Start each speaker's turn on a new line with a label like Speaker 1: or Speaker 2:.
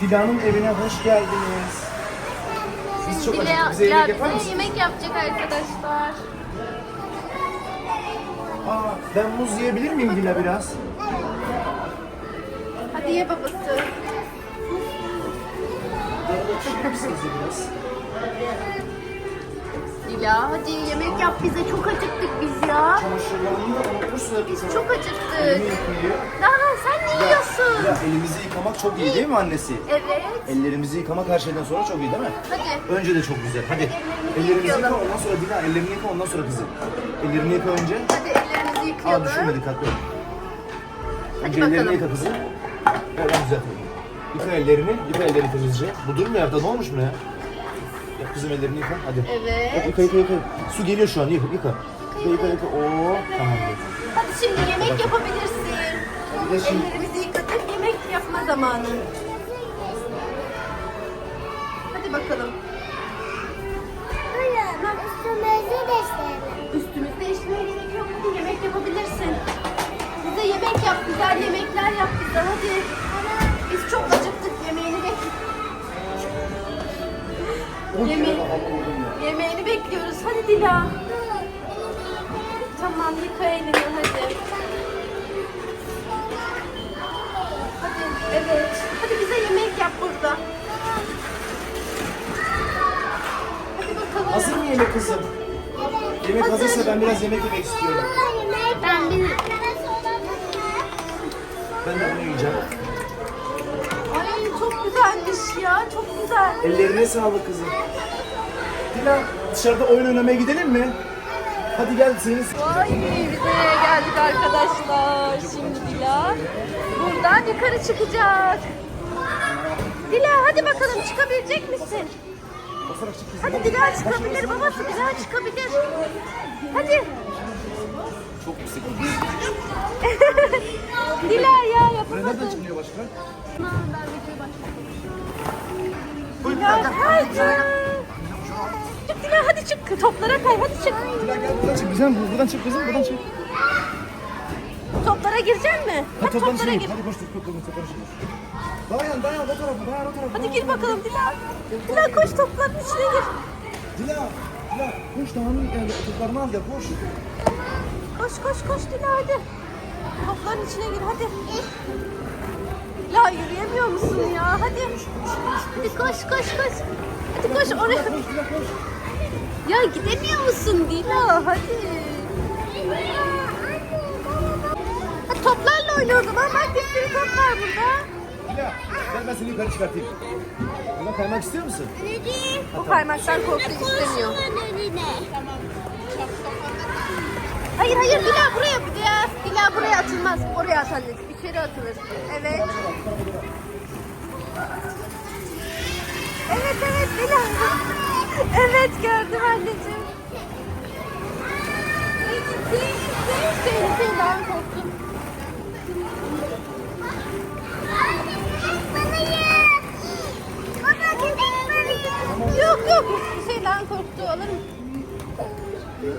Speaker 1: Dila'nın evine hoş geldiniz. Biz çok acıktık. Bize yemek yapar
Speaker 2: bize
Speaker 1: mısın?
Speaker 2: yemek yapacak arkadaşlar.
Speaker 1: Aa, ben muz yiyebilir miyim Dila biraz?
Speaker 2: Hadi ye babası.
Speaker 1: Çeker misiniz biraz?
Speaker 2: Dila hadi yemek yap bize çok acıktık biz ya.
Speaker 1: Çamaşırlarını da unutmuşsun hep.
Speaker 2: Biz çok acıktık. Daha sen ne yiyorsun?
Speaker 1: Elimizi yıkamak çok iyi değil mi annesi?
Speaker 2: Evet.
Speaker 1: Ellerimizi yıkamak her şeyden sonra çok iyi değil mi?
Speaker 2: Hadi.
Speaker 1: Önce de çok güzel. Hadi.
Speaker 2: ellerimizi
Speaker 1: Ellerimizi yıka ondan sonra Dila ellerini yıka ondan sonra kızım. Ellerini yıka önce.
Speaker 2: Hadi ellerimizi
Speaker 1: Aa
Speaker 2: yıkayalım.
Speaker 1: düşürme dikkatli ol.
Speaker 2: Hadi
Speaker 1: Önce ellerini
Speaker 2: bakalım.
Speaker 1: yıka kızım. Ben düzelteyim. Yıka ellerini, yıka ellerini temizce. Bu durmuyor evde ne olmuş buna ya? Yap kızım ellerini yıka hadi.
Speaker 2: Evet.
Speaker 1: Yap, yıka yıka yıka. Su geliyor şu an yıka yıka. Yıka yıka yıka. Oo tamam.
Speaker 2: Hadi şimdi yemek yapabilirsin. Ellerimizi yapma zamanı. Hadi bakalım. Üstümüzü değiştirmeye gerek yok. Hadi yemek yapabilirsin. Bize yemek yap, güzel yemekler yap bize hadi. Biz çok acıktık yemeğini bekliyoruz. Yemeği, yemeğini bekliyoruz. Hadi Dila. Tamam yıka elini. Hadi yemek
Speaker 1: kızım? Yemek
Speaker 2: Hazır.
Speaker 1: hazırsa ben biraz yemek yemek istiyorum.
Speaker 2: Ben bir...
Speaker 1: Ben de bunu yiyeceğim.
Speaker 2: Ay çok güzelmiş ya. Çok güzel.
Speaker 1: Ellerine sağlık kızım. Dila dışarıda oyun oynamaya gidelim mi? Hadi gel seniz.
Speaker 2: Vay bize geldik arkadaşlar. Şimdi Dila buradan yukarı çıkacak. Dila hadi bakalım çıkabilecek misin? Hadi Dila çıkabilir babası Dila çıkabilir. Hadi.
Speaker 1: Çok yüksek.
Speaker 2: Dila ya
Speaker 1: Buraya nereden çıkıyor başka?
Speaker 2: Dila hadi. Çık Dila hadi çık. Toplara kay hadi çık.
Speaker 1: Buradan çık. Güzel buradan çık kızım buradan çık.
Speaker 2: Toplara girecek mi? Hadi toplara gir.
Speaker 1: Hadi koş koş koş koş koş. Dayan dayan o tarafa dayan o tarafa.
Speaker 2: Hadi gir bakalım Dila. Dila koş topların içine gir.
Speaker 1: Dila Dila koş dağının yani toplarını al gel koş.
Speaker 2: Koş koş koş Dila hadi. Topların içine gir hadi. Dila yürüyemiyor musun ya? Hadi. Hadi koş koş koş. Hadi koş oraya.
Speaker 1: Koş Dila koş.
Speaker 2: Ya gidemiyor musun Dila? Hadi. Toplarla oyna o zaman. Bak bir sürü top var burada.
Speaker 1: Gel ben seni yukarı çıkartayım. Buradan kaymak istiyor musun?
Speaker 2: O kaymaktan korkuyor istemiyor. Hayır hayır Dila buraya Dila. Dila buraya atılmaz. Oraya at anneciğim. İçeri atılır. Evet. Evet evet Dila. Evet gördüm anneciğim. No!